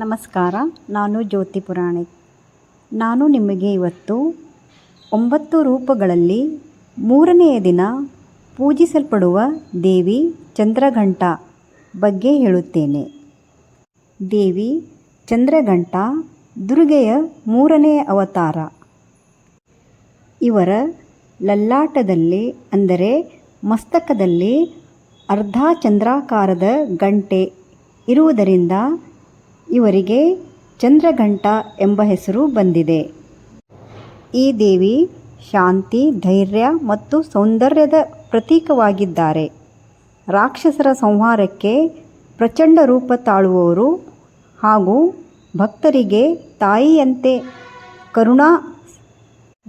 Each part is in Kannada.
ನಮಸ್ಕಾರ, ನಾನು ಜ್ಯೋತಿ ಪುರಾಣಿಕ್ ನಾನು ನಿಮಗೆ ಇವತ್ತು ಒಂಬತ್ತು ರೂಪಗಳಲ್ಲಿ ಮೂರನೆಯ ದಿನ ಪೂಜಿಸಲ್ಪಡುವ ದೇವಿ ಚಂದ್ರಘಂಟ ಬಗ್ಗೆ ಹೇಳುತ್ತೇನೆ. ದೇವಿ ಚಂದ್ರಘಂಟ ದುರ್ಗೆಯ ಮೂರನೆಯ ಅವತಾರ. ಇವರ ಲಲ್ಲಾಟದಲ್ಲಿ ಅಂದರೆ ಮಸ್ತಕದಲ್ಲಿ ಅರ್ಧ ಚಂದ್ರಾಕಾರದ ಗಂಟೆ ಇರುವುದರಿಂದ ಇವರಿಗೆ ಚಂದ್ರಘಂಟ ಎಂಬ ಹೆಸರು ಬಂದಿದೆ. ಈ ದೇವಿ ಶಾಂತಿ, ಧೈರ್ಯ ಮತ್ತು ಸೌಂದರ್ಯದ ಪ್ರತೀಕವಾಗಿದ್ದಾರೆ. ರಾಕ್ಷಸರ ಸಂಹಾರಕ್ಕೆ ಪ್ರಚಂಡ ರೂಪ ತಾಳುವವರು ಹಾಗೂ ಭಕ್ತರಿಗೆ ತಾಯಿಯಂತೆ ಕರುಣಾ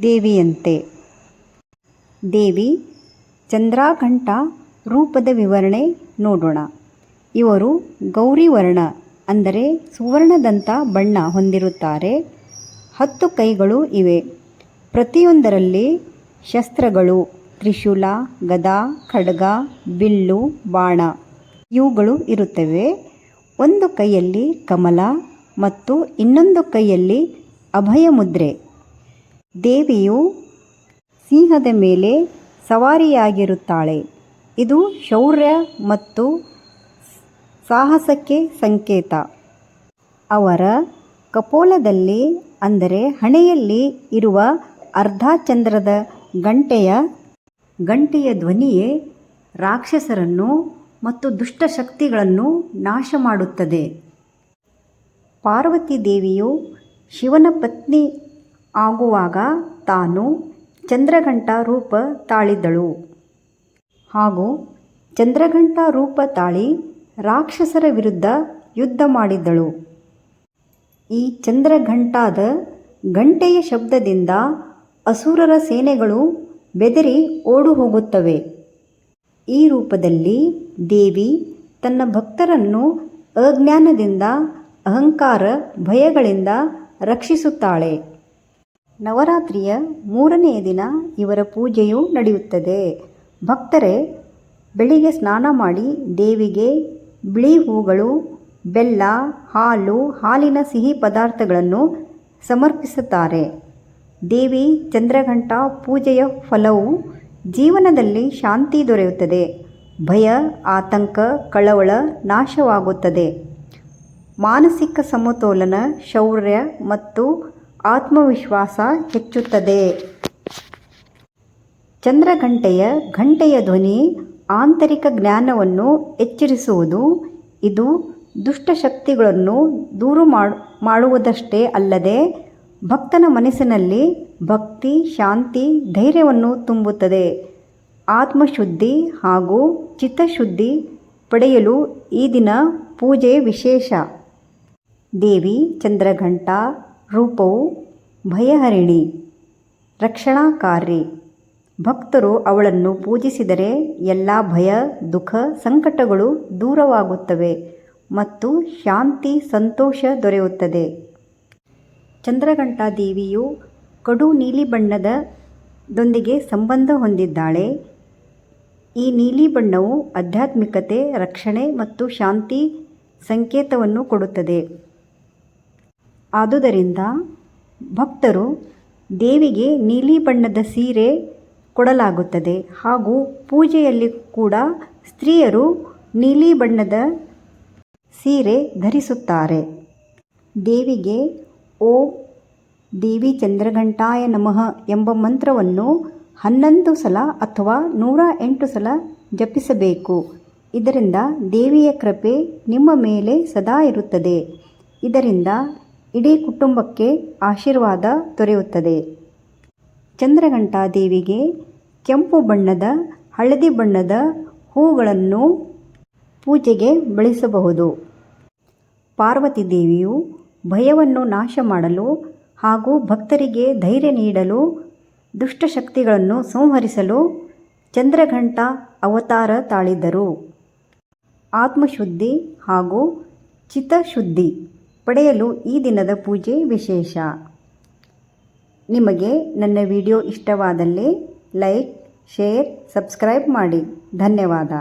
ದೇವಿಯಂತೆ. ದೇವಿ, ಚಂದ್ರಾಘಂಟ ರೂಪದ ವಿವರಣೆ ನೋಡೋಣ. ಇವರು ಗೌರಿವರ್ಣ. ಅಂದರೆ ಸುವರ್ಣದಂಥ ಬಣ್ಣ ಹೊಂದಿರುತ್ತಾರೆ. ಹತ್ತು ಕೈಗಳು ಇವೆ. ಪ್ರತಿಯೊಂದರಲ್ಲಿ ಶಸ್ತ್ರಗಳು, ತ್ರಿಶೂಲ, ಗದಾ, ಖಡ್ಗ, ಬಿಲ್ಲು, ಬಾಣ ಇವುಗಳು ಇರುತ್ತವೆ. ಒಂದು ಕೈಯಲ್ಲಿ ಕಮಲ ಮತ್ತು ಇನ್ನೊಂದು ಕೈಯಲ್ಲಿ ಅಭಯ ಮುದ್ರೆ ದೇವಿಯು ಸಿಂಹದ ಮೇಲೆ ಸವಾರಿಯಾಗಿರುತ್ತಾಳೆ. ಇದು ಶೌರ್ಯ ಮತ್ತು ಸಾಹಸಕ್ಕೆ ಸಂಕೇತ. ಅವರ ಕಪೋಲದಲ್ಲಿ, ಅಂದರೆ ಹಣೆಯಲ್ಲಿ ಇರುವ ಅರ್ಧ ಚಂದ್ರದ ಗಂಟೆಯ ಗಂಟೆಯ ಧ್ವನಿಯೇ ರಾಕ್ಷಸರನ್ನು ಮತ್ತು ದುಷ್ಟಶಕ್ತಿಗಳನ್ನು ನಾಶ ಮಾಡುತ್ತದೆ ಪಾರ್ವತಿ ದೇವಿಯು ಶಿವನ ಪತ್ನಿ ಆಗುವಾಗ ತಾನು ಚಂದ್ರಘಂಟ ರೂಪ ತಾಳಿದ್ದಳು ಹಾಗೂ ಚಂದ್ರಘಂಟ ರೂಪ ತಾಳಿ ರಾಕ್ಷಸರ ವಿರುದ್ಧ ಯುದ್ಧ ಮಾಡಿದ್ದಳು. ಈ ಚಂದ್ರಘಂಟಾದ ಗಂಟೆಯ ಶಬ್ದದಿಂದ ಅಸುರರ ಸೇನೆಗಳು ಬೆದರಿ ಓಡು ಹೋಗುತ್ತವೆ ಈ ರೂಪದಲ್ಲಿ ದೇವಿ ತನ್ನ ಭಕ್ತರನ್ನು ಅಜ್ಞಾನದಿಂದ ಅಹಂಕಾರ ಭಯಗಳಿಂದ ರಕ್ಷಿಸುತ್ತಾಳೆ. ನವರಾತ್ರಿಯ ಮೂರನೆಯ ದಿನ ಇವರ ಪೂಜೆಯು ನಡೆಯುತ್ತದೆ. ಭಕ್ತರೇ, ಬೆಳಿಗ್ಗೆ ಸ್ನಾನ ಮಾಡಿ ದೇವಿಗೆ ಬಿಳಿ ಹೂಗಳು, ಬೆಲ್ಲ, ಹಾಲು, ಹಾಲಿನ ಸಿಹಿ ಪದಾರ್ಥಗಳನ್ನು ಸಮರ್ಪಿಸುತ್ತಾರೆ. ದೇವಿ ಚಂದ್ರಘಂಟ ಪೂಜೆಯ ಫಲವು ಜೀವನದಲ್ಲಿ ಶಾಂತಿ ದೊರೆಯುತ್ತದೆ. ಭಯ, ಆತಂಕ, ಕಳವಳ ನಾಶವಾಗುತ್ತದೆ. ಮಾನಸಿಕ ಸಮತೋಲನ, ಶೌರ್ಯ ಮತ್ತು ಆತ್ಮವಿಶ್ವಾಸ ಹೆಚ್ಚುತ್ತದೆ. ಚಂದ್ರಘಂಟೆಯ ಘಂಟೆಯ ಧ್ವನಿ ಆಂತರಿಕ ಜ್ಞಾನವನ್ನು ಎಚ್ಚರಿಸುವುದು ಇದು ದುಷ್ಟಶಕ್ತಿಗಳನ್ನು ದೂರು ಮಾಡುವುದಷ್ಟೇ ಅಲ್ಲದೆ ಭಕ್ತನ ಮನಸ್ಸಿನಲ್ಲಿ ಭಕ್ತಿ, ಶಾಂತಿ, ಧೈರ್ಯವನ್ನು ತುಂಬುತ್ತದೆ. ಆತ್ಮಶುದ್ಧಿ ಹಾಗೂ ಚಿತ್ತಶುದ್ಧಿ ಪಡೆಯಲು ಈ ದಿನ ಪೂಜೆ ವಿಶೇಷ. ದೇವಿ ಚಂದ್ರಘಂಟ, ರೂಪವು ಭಯಹರಿಣಿ. ರಕ್ಷಣಾಕಾರಿ ಭಕ್ತರು ಅವಳನ್ನು ಪೂಜಿಸಿದರೆ ಎಲ್ಲ ಭಯ, ದುಃಖ, ಸಂಕಟಗಳು ದೂರವಾಗುತ್ತವೆ ಮತ್ತು ಶಾಂತಿ, ಸಂತೋಷ ದೊರೆಯುತ್ತದೆ. ಚಂದ್ರಘಂಟಾ ದೇವಿಯು ಕಡು ನೀಲಿ ಬಣ್ಣದ ದೊಂದಿಗೆ ಸಂಬಂಧ ಹೊಂದಿದ್ದಾಳೆ. ಈ ನೀಲಿ ಬಣ್ಣವು ಆಧ್ಯಾತ್ಮಿಕತೆ, ರಕ್ಷಣೆ ಮತ್ತು ಶಾಂತಿ ಸಂಕೇತವನ್ನು ಕೊಡುತ್ತದೆ. ಆದುದರಿಂದ ಭಕ್ತರು ದೇವಿಗೆ ನೀಲಿ ಬಣ್ಣದ ಸೀರೆ ಕೊಡಲಾಗುತ್ತದೆ. ಹಾಗೂ ಪೂಜೆಯಲ್ಲಿ ಕೂಡ ಸ್ತ್ರೀಯರು ನೀಲಿ ಬಣ್ಣದ ಸೀರೆ ಧರಿಸುತ್ತಾರೆ. ದೇವಿಗೆ, ಓಂ ದೇವಿ ಚಂದ್ರಘಂಟಾಯ ನಮಃ ಎಂಬ ಮಂತ್ರವನ್ನು ಹನ್ನೊಂದು ಸಲ ಅಥವಾ ನೂರ ಎಂಟು ಸಲ ಜಪಿಸಬೇಕು. ಇದರಿಂದ ದೇವಿಯ ಕೃಪೆ ನಿಮ್ಮ ಮೇಲೆ ಸದಾ ಇರುತ್ತದೆ. ಇದರಿಂದ ಇಡೀ ಕುಟುಂಬಕ್ಕೆ ಆಶೀರ್ವಾದ ದೊರೆಯುತ್ತದೆ. ಚಂದ್ರಘಂಟಾ ದೇವಿಗೆ ಕೆಂಪು ಬಣ್ಣದ, ಹಳದಿ ಬಣ್ಣದ ಹೂಗಳನ್ನು ಪೂಜೆಗೆ ಬಳಸಬಹುದು. ಪಾರ್ವತಿ ದೇವಿಯು ಭಯವನ್ನು ನಾಶ ಮಾಡಲು ಹಾಗೂ ಭಕ್ತರಿಗೆ ಧೈರ್ಯ ನೀಡಲು ದುಷ್ಟಶಕ್ತಿಗಳನ್ನು ಸಂಹರಿಸಲು ಚಂದ್ರಘಂಟ ಅವತಾರ ತಾಳಿದ್ದರು ಆತ್ಮಶುದ್ಧಿ ಹಾಗೂ ಚಿತ್ತಶುದ್ಧಿ ಪಡೆಯಲು ಈ ದಿನದ ಪೂಜೆ ವಿಶೇಷ. ನಿಮಗೆ ನನ್ನ ವಿಡಿಯೋ ಇಷ್ಟವಾದಲ್ಲಿ ಲೈಕ್ ಶೇರ್ ಸಬ್ಸ್ಕ್ರೈಬ್ ಮಾಡಿ. ಧನ್ಯವಾದ.